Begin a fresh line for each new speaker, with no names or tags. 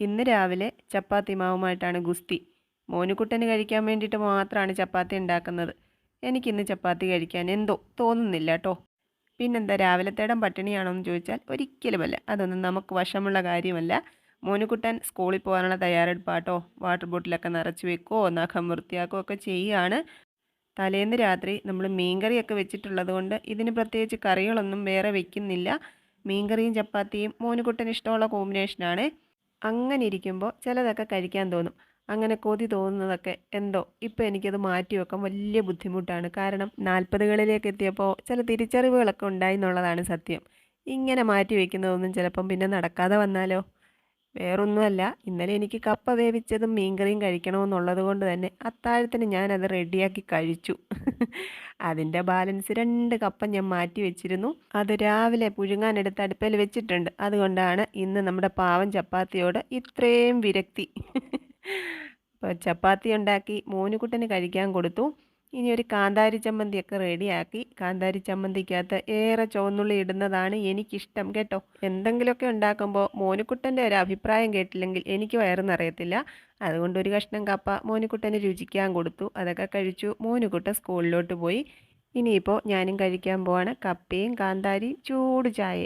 ഇന്ന് രാവിലെ ചപ്പാത്തി മാവുമായിട്ടാണ് ഗുസ്തി. മോനുകുട്ടന് കഴിക്കാൻ വേണ്ടിയിട്ട് മാത്രമാണ് ചപ്പാത്തി ഉണ്ടാക്കുന്നത്. എനിക്കിന്ന് ചപ്പാത്തി കഴിക്കാൻ എന്തോ തോന്നുന്നില്ല കേട്ടോ പിന്നെന്താ രാവിലത്തേടം പട്ടിണിയാണോ എന്ന് ചോദിച്ചാൽ ഒരിക്കലുമല്ല. അതൊന്നും നമുക്ക് വശമുള്ള കാര്യമല്ല. മോനുകുട്ടൻ സ്കൂളിൽ പോകാനുള്ള തയ്യാറെടുപ്പാട്ടോ വാട്ടർ ബോട്ടിലൊക്കെ നിറച്ച് വെക്കുകയോ നഖം വൃത്തിയാക്കുകയോ ഒക്കെ ചെയ്യുകയാണ് തലേന്ന് രാത്രി നമ്മൾ മീൻകറിയൊക്കെ വെച്ചിട്ടുള്ളത് കൊണ്ട് ഇതിന് പ്രത്യേകിച്ച് കറികളൊന്നും വേറെ വെക്കുന്നില്ല. മീൻകറിയും ചപ്പാത്തിയും മോനുകുട്ടന് ഇഷ്ടമുള്ള കോമ്പിനേഷനാണ്. അങ്ങനെ ഇരിക്കുമ്പോൾ ചിലതൊക്കെ കഴിക്കാൻ തോന്നും. അങ്ങനെ കൊതി തോന്നുന്നതൊക്കെ എന്തോ. ഇപ്പോൾ എനിക്കത് മാറ്റി വെക്കാൻ വലിയ ബുദ്ധിമുട്ടാണ്. കാരണം നാൽപ്പതുകളിലേക്ക് എത്തിയപ്പോൾ ചില തിരിച്ചറിവുകളൊക്കെ ഉണ്ടായി എന്നുള്ളതാണ് സത്യം. ഇങ്ങനെ മാറ്റി വെക്കുന്നതൊന്നും ചിലപ്പം പിന്നെ നടക്കാതെ വന്നാലോ? വേറൊന്നുമല്ല. ഇന്നലെ എനിക്ക് കപ്പ വേവിച്ചതും മീൻകറിയും കഴിക്കണമെന്നുള്ളത് കൊണ്ട് തന്നെ അത്താഴത്തിന് ഞാനത് റെഡിയാക്കി കഴിച്ചു. അതിന്റെ ബാലൻസ് രണ്ട് കപ്പ ഞാൻ മാറ്റി വെച്ചിരുന്നു. അത് രാവിലെ പുഴുങ്ങാനെടുത്ത് അടുപ്പിൽ വെച്ചിട്ടുണ്ട്. അതുകൊണ്ടാണ് ഇന്ന് നമ്മുടെ പാവം ചപ്പാത്തിയോട് ഇത്രയും വിരക്തി. അപ്പോൾ ചപ്പാത്തി ഉണ്ടാക്കി മോനുകുട്ടന് കഴിക്കാൻ കൊടുത്തു. ഇനി ഒരു കാന്താരി ചമ്മന്തിയൊക്കെ റെഡിയാക്കി കാന്താരി ചമ്മന്തിക്കകത്ത് ഏറെ ചുവന്നുള്ളി ഇടുന്നതാണ് എനിക്കിഷ്ടം കേട്ടോ. എന്തെങ്കിലുമൊക്കെ ഉണ്ടാക്കുമ്പോൾ മോനുക്കുട്ടന്റെ ഒരു അഭിപ്രായം കേട്ടില്ലെങ്കിൽ എനിക്ക് വയറുന്നറിയത്തില്ല അതുകൊണ്ട് ഒരു കഷ്ണം കപ്പ മോനുക്കുട്ടന് രുചിക്കാൻ കൊടുത്തു. അതൊക്കെ കഴിച്ചു. മോനുക്കുട്ടൻ സ്കൂളിലോട്ട് പോയി. ഇനിയിപ്പോൾ ഞാനും കഴിക്കാൻ പോവാണ്. കപ്പയും കാന്താരി ചൂട് ചായ